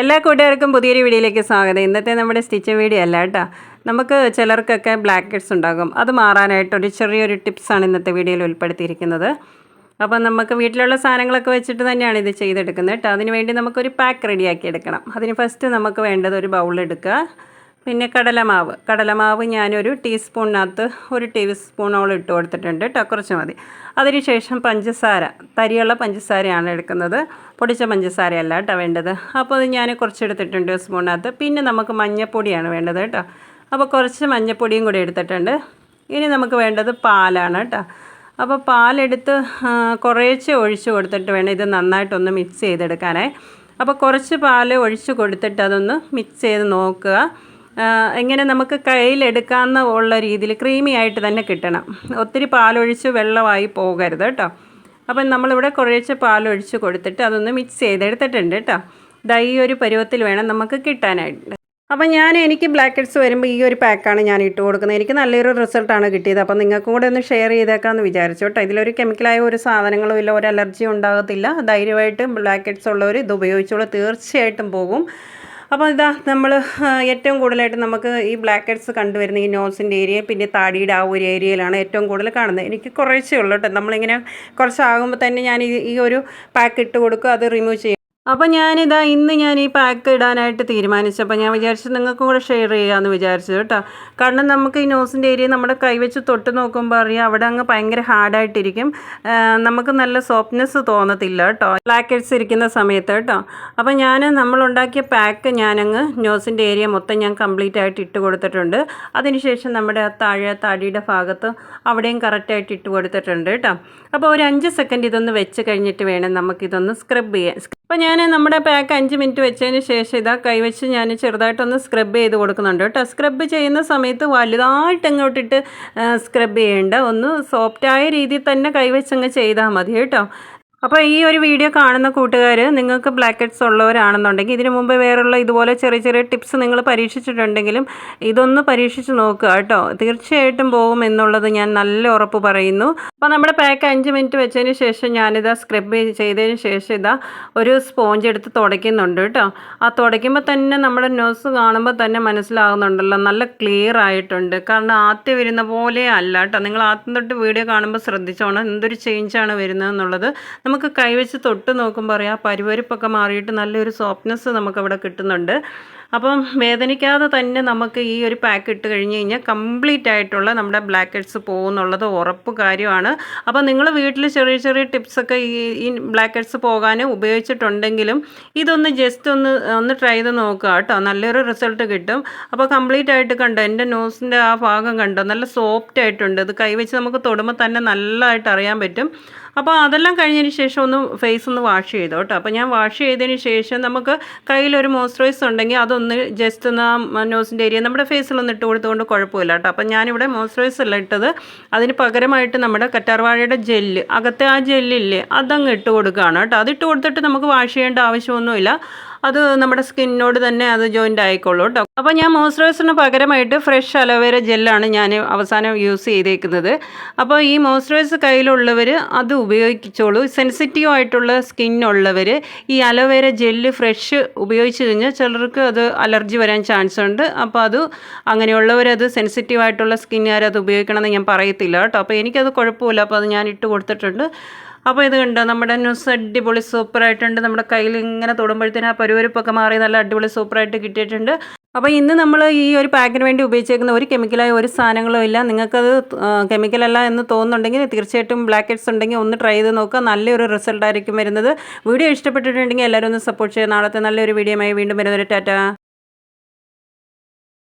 എല്ലാ കൂട്ടുകാർക്കും പുതിയൊരു വീഡിയോയിലേക്ക് സ്വാഗതം. ഇന്നത്തെ നമ്മുടെ സ്റ്റിച്ചിങ് വീഡിയോ അല്ല കേട്ടോ. നമുക്ക് ചിലർക്കൊക്കെ ബ്ലാക്ക് ഹെഡ്സ് ഉണ്ടാകും. അത് മാറാനായിട്ട് ഒരു ചെറിയൊരു ടിപ്സാണ് ഇന്നത്തെ വീഡിയോയിൽ ഉൾപ്പെടുത്തിയിരിക്കുന്നത്. അപ്പം നമുക്ക് വീട്ടിലുള്ള സാധനങ്ങളൊക്കെ വെച്ചിട്ട് തന്നെയാണ് ഇത് ചെയ്തെടുക്കുന്നത് കേട്ടോ. അതിന് വേണ്ടി നമുക്കൊരു പാക്ക് റെഡിയാക്കി എടുക്കണം. അതിന് ഫസ്റ്റ് നമുക്ക് വേണ്ടത് ഒരു ബൗൾ എടുക്കുക. പിന്നെ കടലമാവ്. കടലമാവ് ഞാനൊരു ടീസ്പൂണിനകത്ത് ഒരു ടീസ്പൂണോളം സ്പൂണോളം ഇട്ട് കൊടുത്തിട്ടുണ്ട് കേട്ടോ കുറച്ച് മതി. അതിനുശേഷം പഞ്ചസാര തരിയുള്ള പഞ്ചസാരയാണ് എടുക്കുന്നത്. പൊടിച്ച പഞ്ചസാരയല്ല കേട്ടോ വേണ്ടത്. അപ്പോൾ അത് ഞാൻ കുറച്ചെടുത്തിട്ടുണ്ട് സ്പൂണിനകത്ത്. പിന്നെ നമുക്ക് മഞ്ഞൾപ്പൊടിയാണ് വേണ്ടത് കേട്ടോ അപ്പോൾ കുറച്ച് മഞ്ഞൾപ്പൊടിയും കൂടി എടുത്തിട്ടുണ്ട്. ഇനി നമുക്ക് വേണ്ടത് പാലാണ് കേട്ടോ അപ്പോൾ പാലെടുത്ത് കുറേശ്ശെ ഒഴിച്ച് കൊടുത്തിട്ട് വേണം ഇത് നന്നായിട്ടൊന്ന് മിക്സ് ചെയ്തെടുക്കാനായി. അപ്പോൾ കുറച്ച് പാൽ ഒഴിച്ച് കൊടുത്തിട്ട് അതൊന്ന് മിക്സ് ചെയ്ത് നോക്കുക. എങ്ങനെ നമുക്ക് കയ്യിലെടുക്കാവുന്ന ഉള്ള രീതിയിൽ ക്രീമി ആയിട്ട് തന്നെ കിട്ടണം. ഒത്തിരി പാലൊഴിച്ച് വെള്ളമായി പോകരുത് കേട്ടോ. അപ്പം നമ്മളിവിടെ കുറേശ്ശെ പാലൊഴിച്ച് കൊടുത്തിട്ട് അതൊന്ന് മിക്സ് ചെയ്തെടുത്തിട്ടുണ്ട് കേട്ടോ. ഈ ഒരു പരുവത്തിൽ വേണം നമുക്ക് കിട്ടാനായിട്ട്. അപ്പം ഞാൻ എനിക്ക് ബ്ലാക്ക് ഹെഡ്സ് വരുമ്പോൾ ഈ ഒരു പാക്കാണ് ഞാൻ ഇട്ട് കൊടുക്കുന്നത്. എനിക്ക് നല്ലൊരു റിസൾട്ടാണ് കിട്ടിയത്. അപ്പം നിങ്ങൾക്കും കൂടെ ഒന്ന് ഷെയർ ചെയ്തേക്കാമെന്ന് വിചാരിച്ചു കേട്ടോ. ഇതിലൊരു കെമിക്കലായ ഒരു സാധനങ്ങളും ഇല്ല ഒരു അലർജി ഉണ്ടാകത്തില്ല. ധൈര്യമായിട്ടും ബ്ലാക്ക് ഹെഡ്സ് ഉള്ളവർ ഇത് ഉപയോഗിച്ചോളൂ. തീർച്ചയായിട്ടും പോകും. അപ്പോൾ ഇതാ നമ്മൾ ഏറ്റവും കൂടുതലായിട്ട് നമുക്ക് ഈ ബ്ലാക്ക് ഹെഡ്സ് കണ്ടുവരുന്ന ഈ നോസിന്റെ ഏരിയ പിന്നെ താടിയുടെ ആ ഒരു ഏരിയയിലാണ് ഏറ്റവും കൂടുതൽ കാണുന്നത്. എനിക്ക് കുറച്ചേ ഉള്ളൂ കേട്ടോ. നമ്മളിങ്ങനെ കുറച്ചാകുമ്പോൾ തന്നെ ഞാൻ ഈ ഈ ഒരു പാക്ക് ഇട്ട് കൊടുക്കും അത് റിമൂവ് ചെയ്യും. അപ്പോൾ ഞാനിതാ ഇന്ന് ഞാൻ ഈ പാക്ക് ഇടാനായിട്ട് തീരുമാനിച്ചപ്പോൾ ഞാൻ വിചാരിച്ചു നിങ്ങൾക്കും കൂടെ ഷെയർ ചെയ്യാമെന്ന് വിചാരിച്ചു കേട്ടോ. കാരണം നമുക്ക് ഈ നോസിന്റെ ഏരിയ നമ്മുടെ കൈവച്ച് തൊട്ട് നോക്കുമ്പോൾ അറിയാം അവിടെ അങ്ങ് ഭയങ്കര ഹാർഡായിട്ടിരിക്കും നമുക്ക് നല്ല സോഫ്റ്റ്നെസ് തോന്നത്തില്ല കേട്ടോ. ബ്ലാക്ക് ഇരിക്കുന്ന സമയത്ത് കേട്ടോ. അപ്പോൾ ഞാൻ നമ്മളുണ്ടാക്കിയ പാക്ക് ഞാനങ്ങ് നോസിന്റെ ഏരിയ മൊത്തം ഞാൻ കംപ്ലീറ്റ് ആയിട്ട് ഇട്ട് കൊടുത്തിട്ടുണ്ട്. അതിനുശേഷം നമ്മുടെ താഴെ താടിയുടെ ഭാഗത്ത് അവിടെയും കറക്റ്റായിട്ട് ഇട്ട് കൊടുത്തിട്ടുണ്ട് കേട്ടോ. അപ്പോൾ ഒരു അഞ്ച് സെക്കൻഡ് ഇതൊന്ന് വെച്ച് കഴിഞ്ഞിട്ട് വേണം നമുക്കിതൊന്ന് സ്ക്രബ് ചെയ്യാൻ അപ്പോൾ ഞാൻ നമ്മുടെ പാക്ക് അഞ്ച് മിനിറ്റ് വെച്ചതിന് ശേഷം ഇതാ കൈവച്ച് ഞാൻ ചെറുതായിട്ടൊന്ന് സ്ക്രബ് ചെയ്ത് കൊടുക്കുന്നുണ്ട് കേട്ടോ. സ്ക്രബ് ചെയ്യുന്ന സമയത്ത് വലുതായിട്ട് അങ്ങോട്ടിട്ട് സ്ക്രബ് ചെയ്യേണ്ട. ഒന്ന് സോഫ്റ്റായ രീതിയിൽ തന്നെ കൈവച്ചങ്ങ് ചെയ്താൽ മതി കേട്ടോ. അപ്പോൾ ഈ ഒരു വീഡിയോ കാണുന്ന കൂട്ടുകാർ നിങ്ങൾക്ക് ബ്ലാക്കറ്റ്സ് ഉള്ളവരാണെന്നുണ്ടെങ്കിൽ ഇതിനു മുമ്പ് വേറുള്ള ഇതുപോലെ ചെറിയ ചെറിയ ടിപ്സ് നിങ്ങൾ പരീക്ഷിച്ചിട്ടുണ്ടെങ്കിലും ഇതൊന്ന് പരീക്ഷിച്ച് നോക്കുക കേട്ടോ. തീർച്ചയായിട്ടും പോകും എന്നുള്ളത് ഞാൻ നല്ല ഉറപ്പ് പറയുന്നു. അപ്പോൾ നമ്മുടെ പാക്ക് അഞ്ച് മിനിറ്റ് വെച്ചതിന് ശേഷം ഞാനിതാ സ്ക്രബ് ചെയ്തതിന് ശേഷം ഇതാ ഒരു സ്പോഞ്ച് എടുത്ത് തുടയ്ക്കുന്നുണ്ട് കേട്ടോ. ആ തുടയ്ക്കുമ്പോൾ തന്നെ നമ്മുടെ നോസ് കാണുമ്പോൾ തന്നെ മനസ്സിലാകുന്നുണ്ടല്ലോ. നല്ല ക്ലിയർ ആയിട്ടുണ്ട്. കാരണം ആദ്യം വരുന്ന പോലെ അല്ല കേട്ടോ. നിങ്ങൾ ആദ്യം തൊട്ട് വീഡിയോ കാണുമ്പോൾ ശ്രദ്ധിച്ചോണം. എന്തൊരു ചേഞ്ചാണ് വരുന്നത് എന്നുള്ളത് നമുക്ക് കൈവച്ച് തൊട്ട് നോക്കുമ്പോൾ അറിയാം പരുവരിപ്പൊക്കെ മാറിയിട്ട് നല്ലൊരു സോഫ്റ്റ്നെസ് നമുക്കവിടെ കിട്ടുന്നുണ്ട്. അപ്പം വേദനിക്കാതെ തന്നെ നമുക്ക് ഈ ഒരു പാക്ക് ഇട്ട് കഴിഞ്ഞ് കഴിഞ്ഞാൽ കംപ്ലീറ്റ് ആയിട്ടുള്ള നമ്മുടെ ബ്ലാക്ക് ഹെഡ്സ് പോകുന്നുള്ളത് ഉറപ്പ് കാര്യമാണ്. അപ്പോൾ നിങ്ങൾ വീട്ടിൽ ചെറിയ ചെറിയ ടിപ്സൊക്കെ ഈ ഈ ബ്ലാക്ക് ഹെഡ്സ് പോകാൻ ഉപയോഗിച്ചിട്ടുണ്ടെങ്കിലും ഇതൊന്ന് ജസ്റ്റ് ഒന്ന് ഒന്ന് ട്രൈ ചെയ്ത് നോക്കുക കേട്ടോ. നല്ലൊരു റിസൾട്ട് കിട്ടും. അപ്പോൾ കംപ്ലീറ്റ് ആയിട്ട് കണ്ടോ? എന്റെ നോസിന്റെ ആ ഭാഗം കണ്ടോ? നല്ല സോഫ്റ്റ് ആയിട്ടുണ്ട്. ഇത് കൈവച്ച് നമുക്ക് തൊടുമ്പോൾ തന്നെ നല്ലതായിട്ട് അറിയാൻ പറ്റും. അപ്പോൾ അതെല്ലാം കഴിഞ്ഞതിന് ശേഷം ഒന്ന് ഫേസ് ഒന്ന് വാഷ് ചെയ്തോ കേട്ടോ. അപ്പോൾ ഞാൻ വാഷ് ചെയ്തതിന് ശേഷം നമുക്ക് കയ്യിലൊരു മോയ്സ്ചറൈസർ ഉണ്ടെങ്കിൽ അതൊന്ന് ജസ്റ്റ് ഒന്ന് ആ നോസിന്റെ ഏരിയ നമ്മുടെ ഫേസിലൊന്ന് ഇട്ട് കൊടുത്തുകൊണ്ട് കുഴപ്പമില്ല കേട്ടോ. അപ്പം ഞാനിവിടെ മോയ്സ്ചറൈസർ ഇട്ടത്. അതിന് പകരമായിട്ട് നമ്മുടെ കറ്റാർവാഴയുടെ ജെല്ല് അകത്തെ ആ ജെല്ലില്ലേ അതങ്ങ് ഇട്ട് കൊടുക്കുകയാണ് കേട്ടോ. അതിട്ട് കൊടുത്തിട്ട് നമുക്ക് വാഷ് ചെയ്യേണ്ട ആവശ്യമൊന്നുമില്ല. അത് നമ്മുടെ സ്കിന്നിനോട് തന്നെ അത് ജോയിന്റ് ആയിക്കോളൂ കേട്ടോ. അപ്പോൾ ഞാൻ മോയ്സ്ചറൈസറിന് പകരമായിട്ട് ഫ്രഷ് അലോവേര ജെല്ലാണ് ഞാൻ അവസാനം യൂസ് ചെയ്തേക്കുന്നത്. അപ്പോൾ ഈ മോയ്സ്ചറൈസർ കയ്യിലുള്ളവർ അത് ഉപയോഗിച്ചോളൂ. സെൻസിറ്റീവ് ആയിട്ടുള്ള സ്കിന്നുള്ളവർ ഈ അലോവേര ജെല്ല് ഫ്രഷ് ഉപയോഗിച്ച് കഴിഞ്ഞാൽ ചിലർക്ക് അത് അലർജി വരാൻ ചാൻസ് ഉണ്ട്. അപ്പോൾ അത് അങ്ങനെയുള്ളവരത് സെൻസിറ്റീവ് ആയിട്ടുള്ള സ്കിന്നുകാരത് ഉപയോഗിക്കണമെന്ന് ഞാൻ പറയത്തില്ല കേട്ടോ. അപ്പോൾ എനിക്കത് കുഴപ്പമില്ല. അപ്പോൾ അത് ഞാൻ ഇട്ട് കൊടുത്തിട്ടുണ്ട്. അപ്പോൾ ഇത് കണ്ടോ? നമ്മുടെ ന്യൂസ് അടിപൊളി സൂപ്പറായിട്ടുണ്ട് നമ്മുടെ കയ്യിൽ ഇങ്ങനെ തൊടുമ്പോഴത്തേനും ആ പരുവരിപ്പൊക്കെ മാറി നല്ല അടിപൊളി സൂപ്പറായിട്ട് കിട്ടിയിട്ടുണ്ട്. അപ്പോൾ ഇന്ന് നമ്മൾ ഈ ഒരു പാക്കിന് വേണ്ടി ഉപയോഗിച്ചേക്കുന്ന ഒരു കെമിക്കലായ ഒരു സാധനങ്ങളും ഇല്ല. നിങ്ങൾക്കത് കെമിക്കലല്ല എന്ന് തോന്നുന്നുണ്ടെങ്കിൽ തീർച്ചയായിട്ടും ബ്ലാക്ക് ഹെഡ്സ് ഉണ്ടെങ്കിൽ ഒന്ന് ട്രൈ ചെയ്ത് നോക്കുക. നല്ലൊരു റിസൾട്ട് ആയിരിക്കും വരുന്നത്. വീഡിയോ ഇഷ്ടപ്പെട്ടിട്ടുണ്ടെങ്കിൽ എല്ലാവരും ഒന്ന് സപ്പോർട്ട് ചെയ്യുക. നാളത്തെ നല്ലൊരു വീഡിയോയുമായി വീണ്ടും വരുന്നൊരു ടാറ്റ.